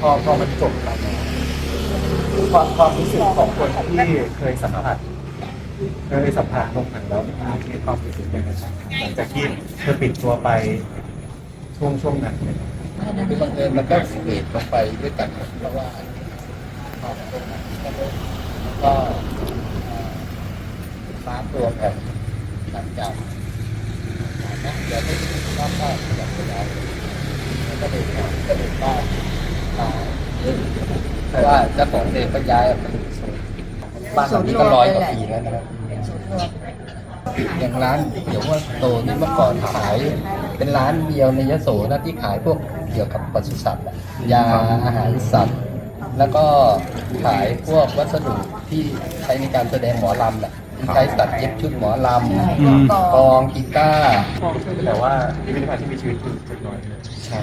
พอพอมันจบไปความความรู้สึกของคนที่เคยสัมผัสเคยสัมผัสตรงนั้นแล้วมีความรู้สึกยังไงหลังจากที่เธอปิดตัวไปช่วงช่วงนั้นเนี่ยคือบังเอิญมันก็สเกตลงไปด้วยกันเพราะว่าออกตรงนั้นก็เลยก็ฟ้าตัวกันหลังจากนะเดี๋ยวไม่รอบก็อยากจะย้ายแล้วก็เลยก็เลยบ้านตายเพราะ ว่าเจ้าของเองก็ย้ายไปอยู่โซนบ้านหลังนี้ก็ร้อยกว่าปีแล้วนะครับอย่างร้านเดี๋ยวว่าโตนี่เมื่อก่อนขาย เป็นร้านเดียวในยโสนะที่ขายพวกเกี่ยวกับปศุสัตว์อะยาอาหารสัตว์ แล้วก็ขายพวกวัสดุที่ใช้ในการแสดงหมอลำแหละ ใช้ตัดเย็บชุดหมอลำกลองกีตาร์แต่ว่าพิพิธภัณฑ์ที่มีชีวิตอยู่สักน้อยเลยใช่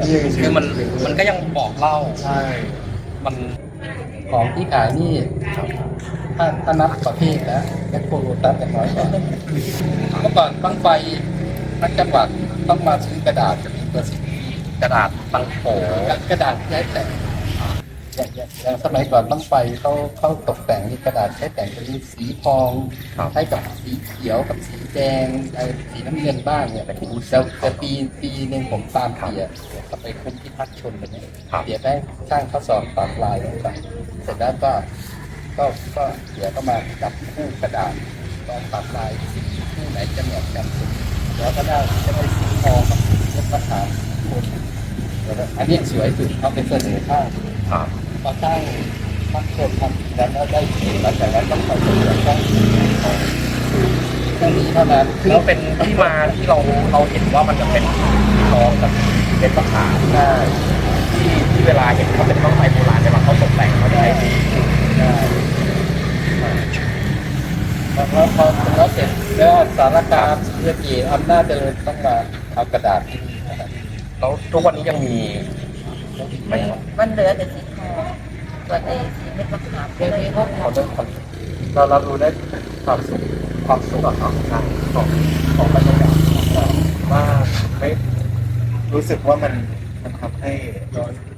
นี่ยังมีชีวิคืตอมันมันก็ยังบอกเล่า ใช่มันของที่ขายนี่ถ้าถ้านับประเภทนะแมคโครโลตัสอย่างน้อยกว่าเมื่อก่อนตั้งไฟนักจังหวัดต้องมาซื้อกระดาษกับเปอร์สิกระดาษตังโผกระดาษใช้แต่ง อย่างอย่างอย่างสมัยก่อนต้องไปเขาเขาตกแต่งนี่กระดาษใช้แต่งจะมีสีทองใช้กับสีเขียวกับสีแดงไอ้สีน้ำเงินบ้างเนี่ยแต่แต่แต่ปีปีหนึ่งผมตามเปียก็ไปคุมที่พักชนเลยเนี่ยเปียได้ช่างเขาสอบปากลายลงไปเสร็จแล้วก็ก็ก็เดี๋ยวก็มาจับคู่กระดาษก็ตัดลายสีคู่ไหนจะเหมือนกันแล้วก็ได้จะได้สีทองกับสีเลือดมะขามคน อันนี้สวยสุดเอาเป็นเสนอข้าง ครับ พอตั้งตั้งโคนทำแล้วก็ได้ทีหลังจากนั้นต้องคอยเสนอข้างตรงนี้เท่านั้นคือเป็นที่มาที่เราเราเห็นว่ามันจะเป็นทองกับเป็นมะขามได้ที่ที่เวลาเห็นเขาเป็นต้องไฟโบราณเวลาเขาตกแต่งเขาจะใช้สีได้แล้วพอแล้วเสร็จแล้วสารคามเพื่อกีอำนาจเดินต้องมาเอากระดาษที่นี่แล้วทุกวันนี้ยังมี มันเหลือแต่สีทองส่วนไอ้สีเม็ดมะขามเกลี่ยงนี้เขาขอเดินคนเราเรารู้ได้ความสุขความสุขของของของของบรรยากาศว่าไม่รู้สึกว่ามันมันทำให้เราเอ่อ